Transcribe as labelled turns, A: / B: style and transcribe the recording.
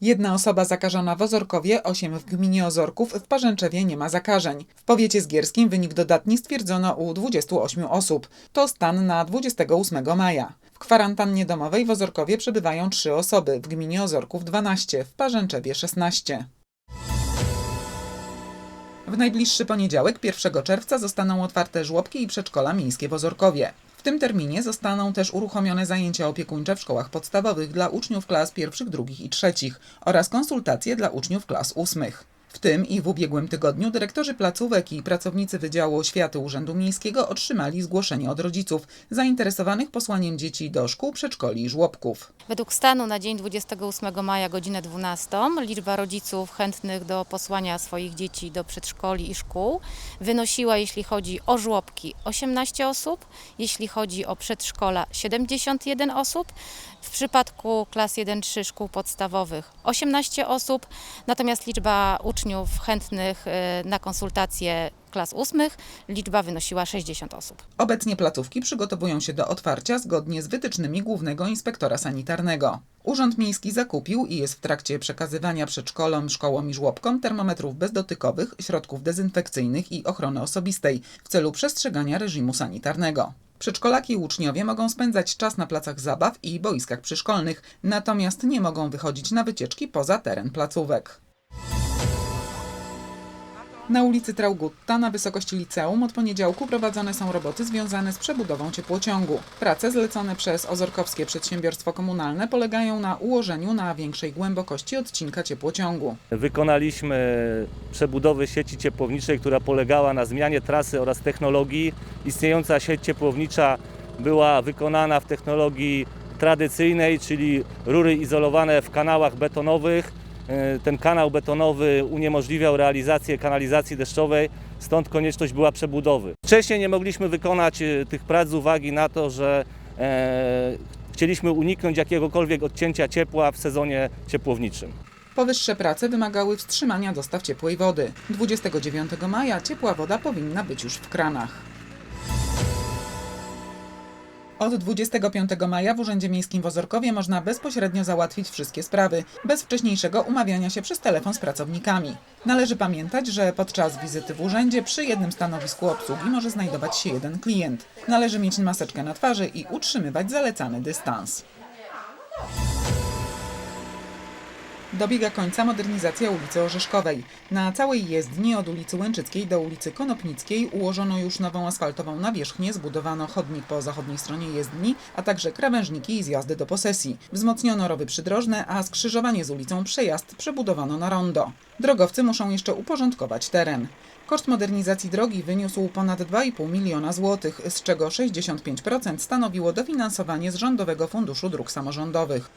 A: Jedna osoba zakażona w Ozorkowie, 8 w gminie Ozorków, w Parzęczewie nie ma zakażeń. W powiecie zgierskim wynik dodatni stwierdzono u 28 osób. To stan na 28 maja. W kwarantannie domowej w Ozorkowie przebywają 3 osoby, w gminie Ozorków 12, w Parzęczewie 16. W najbliższy poniedziałek, 1 czerwca, zostaną otwarte żłobki i przedszkola miejskie w Ozorkowie. W tym terminie zostaną też uruchomione zajęcia opiekuńcze w szkołach podstawowych dla uczniów klas pierwszych, drugich i trzecich oraz konsultacje dla uczniów klas ósmych. W tym i w ubiegłym tygodniu dyrektorzy placówek i pracownicy Wydziału Oświaty Urzędu Miejskiego otrzymali zgłoszenie od rodziców zainteresowanych posłaniem dzieci do szkół, przedszkoli i żłobków.
B: Według stanu na dzień 28 maja godzinę 12 liczba rodziców chętnych do posłania swoich dzieci do przedszkoli i szkół wynosiła, jeśli chodzi o żłobki, 18 osób, jeśli chodzi o przedszkola 71 osób, w przypadku klas 1-3 szkół podstawowych 18 osób, natomiast liczba uczniów chętnych e, na konsultacje klas ósmych liczba wynosiła 60 osób.
A: Obecnie placówki przygotowują się do otwarcia zgodnie z wytycznymi Głównego Inspektora Sanitarnego. Urząd Miejski zakupił i jest w trakcie przekazywania przedszkolom, szkołom i żłobkom termometrów bezdotykowych, środków dezynfekcyjnych i ochrony osobistej w celu przestrzegania reżimu sanitarnego. Przedszkolaki i uczniowie mogą spędzać czas na placach zabaw i boiskach przyszkolnych, natomiast nie mogą wychodzić na wycieczki poza teren placówek. Na ulicy Traugutta na wysokości liceum od poniedziałku prowadzone są roboty związane z przebudową ciepłociągu. Prace zlecone przez Ozorkowskie Przedsiębiorstwo Komunalne polegają na ułożeniu na większej głębokości odcinka ciepłociągu.
C: Wykonaliśmy przebudowę sieci ciepłowniczej, która polegała na zmianie trasy oraz technologii. Istniejąca sieć ciepłownicza była wykonana w technologii tradycyjnej, czyli rury izolowane w kanałach betonowych. E, Ten kanał betonowy uniemożliwiał realizację kanalizacji deszczowej, stąd konieczność była przebudowy. Wcześniej nie mogliśmy wykonać e, tych prac z uwagi na to, że e, chcieliśmy uniknąć jakiegokolwiek odcięcia ciepła w sezonie ciepłowniczym.
A: Powyższe prace wymagały wstrzymania dostaw ciepłej wody. 29 maja ciepła woda powinna być już w kranach. Od 25 maja w Urzędzie Miejskim w Ozorkowie można bezpośrednio załatwić wszystkie sprawy, bez wcześniejszego umawiania się przez telefon z pracownikami. Należy pamiętać, że podczas wizyty w urzędzie przy jednym stanowisku obsługi może znajdować się jeden klient. Należy mieć maseczkę na twarzy i utrzymywać zalecany dystans. Dobiega końca modernizacja ulicy Orzeszkowej. Na całej jezdni od ulicy Łęczyckiej do ulicy Konopnickiej ułożono już nową asfaltową nawierzchnię, zbudowano chodnik po zachodniej stronie jezdni, a także krawężniki i zjazdy do posesji. Wzmocniono rowy przydrożne, a skrzyżowanie z ulicą Przejazd przebudowano na rondo. Drogowcy muszą jeszcze uporządkować teren. Koszt modernizacji drogi wyniósł ponad 2,5 miliona złotych, z czego 65% stanowiło dofinansowanie z Rządowego Funduszu Dróg Samorządowych.